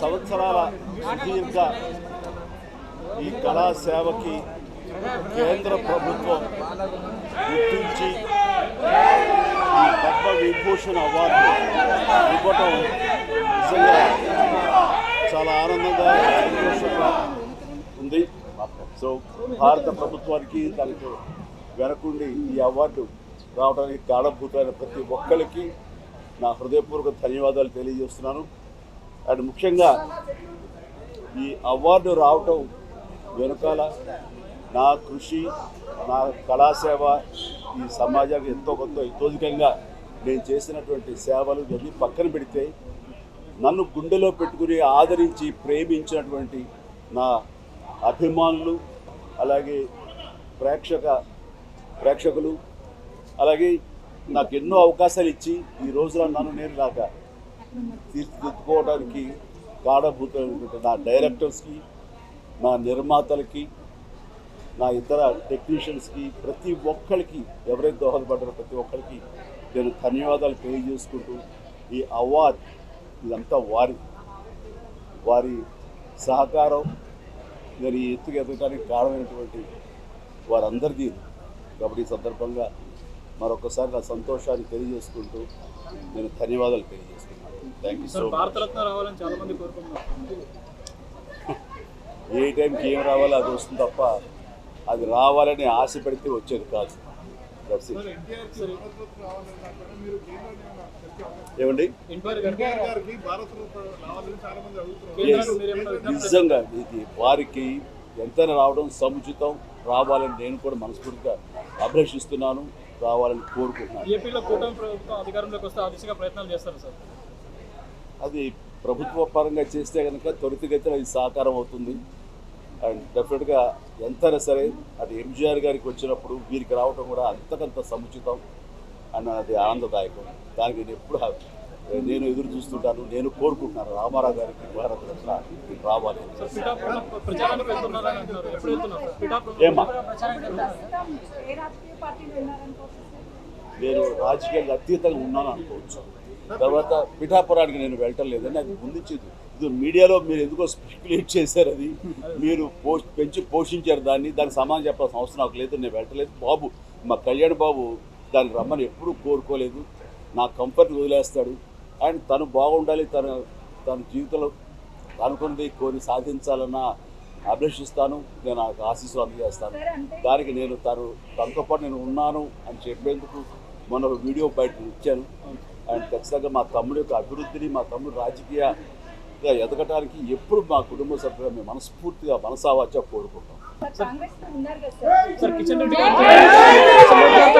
సంవత్సరాల సుదీర్ఘ ఈ కళాసేవకి కేంద్ర ప్రభుత్వం గుర్తించి ఈ పద్మ విభూషణ్ అవార్డు ఇవ్వటం నిజంగా చాలా ఆనందంగా సంతోషంగా ఉంది. సో భారత ప్రభుత్వానికి దానికి వెనకుండి ఈ అవార్డు రావడానికి కారణభూతమైన ప్రతి ఒక్కరికి నా హృదయపూర్వక ధన్యవాదాలు తెలియజేస్తున్నాను. అండ్ ముఖ్యంగా ఈ అవార్డు రావటం వెనుకాల నా కృషి నా కళాసేవ ఈ సమాజానికి ఎంతో కొంత ఇతోధికంగా నేను చేసినటువంటి సేవలు ఇవన్నీ పక్కన పెడితే నన్ను గుండెలో పెట్టుకుని ఆదరించి ప్రేమించినటువంటి నా అభిమానులు అలాగే ప్రేక్షక ప్రేక్షకులు అలాగే నాకు ఎన్నో అవకాశాలు ఇచ్చి ఈ రోజున నన్ను నేను నాకు తీర్చిదిద్దుకోవడానికి కారణభూతమైనటువంటి నా డైరెక్టర్స్కి నా నిర్మాతలకి నా ఇతర టెక్నీషియన్స్కి ప్రతి ఒక్కరికి ఎవరైతే దోహదపడ్డారో ప్రతి ఒక్కరికి నేను ధన్యవాదాలు తెలియజేసుకుంటూ ఈ అవార్డ్ ఇదంతా వారి వారి సహకారం నేను ఈ ఎత్తుకు ఎదగడానికి కారణమైనటువంటి వారందరికీ కాబట్టి ఈ సందర్భంగా మరొకసారి నా సంతోషాన్ని తెలియజేసుకుంటూ నేను ధన్యవాదాలు తెలియజేసుకుంటున్నాను thank you so sir much Bharat Ratna రావాలని చాలా మంది కోరుకుంటున్నారు. ఏ టైంకి ఏం రావాలో అది వస్తుంది తప్ప అది రావాలని ఆశ పెడితే వచ్చేది కాదు. ఏమండి? నిజంగా ఇది వారికి ఎంతైనా రావడం సముచితం. రావాలని నేను కూడా మనస్ఫూర్తిగా అభిలషిస్తున్నాను రావాలని కోరుకుంటున్నాను. ఏపీలో కూటమి ప్రభుత్వం అధికారంలోకి వస్తే ఆ దిశగా ప్రయత్నాలు చేస్తారు సార్? అది ప్రభుత్వ పరంగా చేస్తే కనుక త్వరితగతిన అది సాకారం అవుతుంది. అండ్ డెఫినెట్గా ఎంతైనా సరే అది ఎంజీఆర్ గారికి వచ్చినప్పుడు వీరికి రావటం కూడా అంతకంత సముచితం అండ్ అది ఆనందదాయకం. దానికి నేను ఎప్పుడు నేను ఎదురు చూస్తుంటాను నేను కోరుకుంటున్నాను. రామారావు గారికి భారతరత్న రావాలి సార్ నేను రాజకీయాలకు అతీతంగా ఉన్నాను అనుకోవచ్చు. తర్వాత పిఠాపురానికి నేను వెళ్ళటం లేదని అది ముందుంచేది ఇది మీడియాలో మీరు ఎందుకో స్పెక్యులేట్ చేశారు అది. మీరు పోష్ పెంచి పోషించారు దాన్ని. దానికి సమాధానం చెప్పాల్సిన అవసరం నాకు లేదు నేను వెళ్ళట్లేదు బాబు మా కళ్యాణ్ బాబు దాన్ని రమ్మని ఎప్పుడూ కోరుకోలేదు. నా కంపెనీ వదిలేస్తాడు. అండ్ తను బాగుండాలి తన తన జీవితంలో అనుకున్నది కోరి సాధించాలన్న అభిలషిస్తాను. నేను నాకు ఆశీస్సులు అందజేస్తాను. దానికి నేను తను తనతో పాటు నేను ఉన్నాను అని చెప్పేందుకు మొన్న వీడియో బయట ఇచ్చాను. అండ్ ఖచ్చితంగా మా తమ్ముడి యొక్క అభివృద్ధిని మా తమ్ముడు రాజకీయంగా ఎదగటానికి ఎప్పుడు మా కుటుంబ సభ్యులు మేము మనస్ఫూర్తిగా మనసావాచ కోరుకుంటాం.